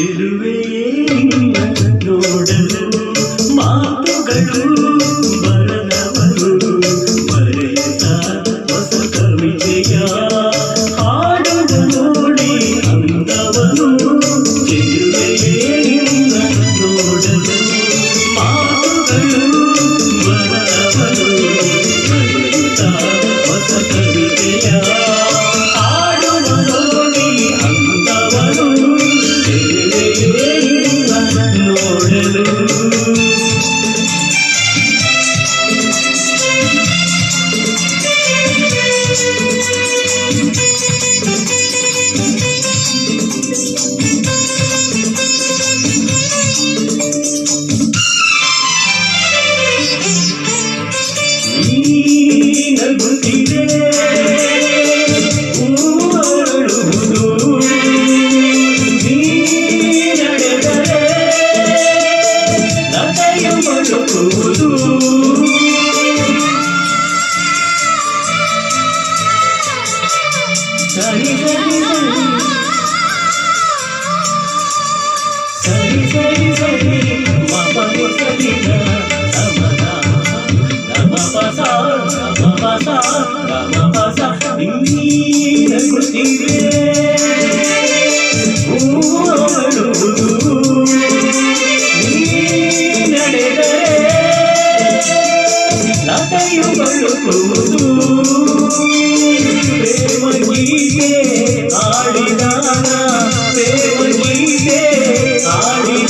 silhouette. ప్రభువులు సరి సరి సరి. సరి సరి మమము సరిగ సమద నమపస నమపస నమపస నిన్న కృతివే. ఓ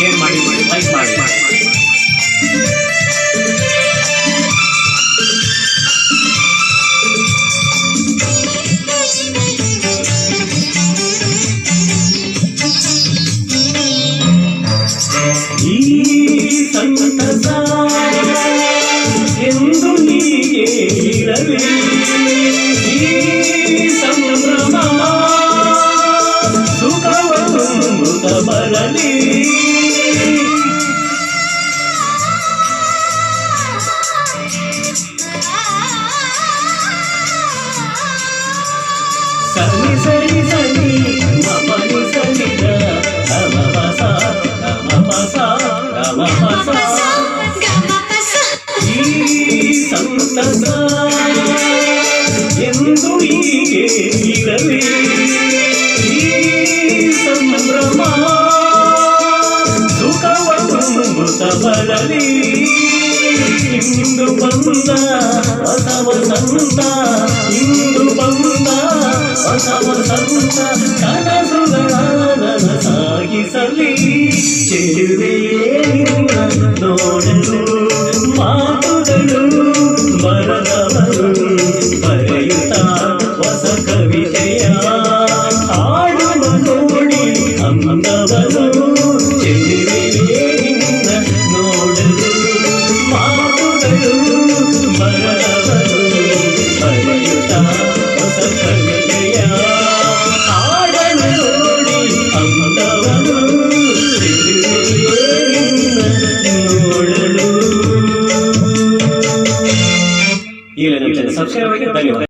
ಶೇರ್ ಮಾಡಿ ಲೈಕ್ ಮಾಡಿ ಈ ಸಂತಸ ಎಂದು ಹೀಗೆ ಇರಲಿ ಈ ಸಂಭ್ರಮ ಸುಖವನ್ನು ಮೃತ ಬರಲಿ ಸರಿ ಸರಿ ಸರಿ ಮಮನಿ ಸನಿದ ಗಮ ಪಸ ಗಮ ಪಸ ಗಮ ಪಸ ಈ ಸಂತಸ ಎಂದು ಹೀಗೆ ಇರಲಿ ಈ ಸಂಭ್ರಮ ಸುಖವನ್ನು ಮೃತ ಬರಲಿ ಇಂದು ಬಂದ ಹೊಸ ವಸಂತ ಇಂದು ಬಂದ ಹೊಸ ವಸಂತ ಕನಸುಗಳ ಸಾಗಿಸಲಿ ಚೆಲುವೆಯೇ ನಿನ್ನ ನೋಡಲು ಮಾತುಗಳು ಬರದವರು ಬರೆಯುತ್ತ ಹೊಸ ಕವಿತೆಯ ಹಾಡುವ ನೋಡಿ ಅಂದವರು ನೋಡಲು ಈಗಲೇ ಸಬ್ಸ್ಕ್ರೈಬ್ ಆಗಿ ಧನ್ಯವಾದ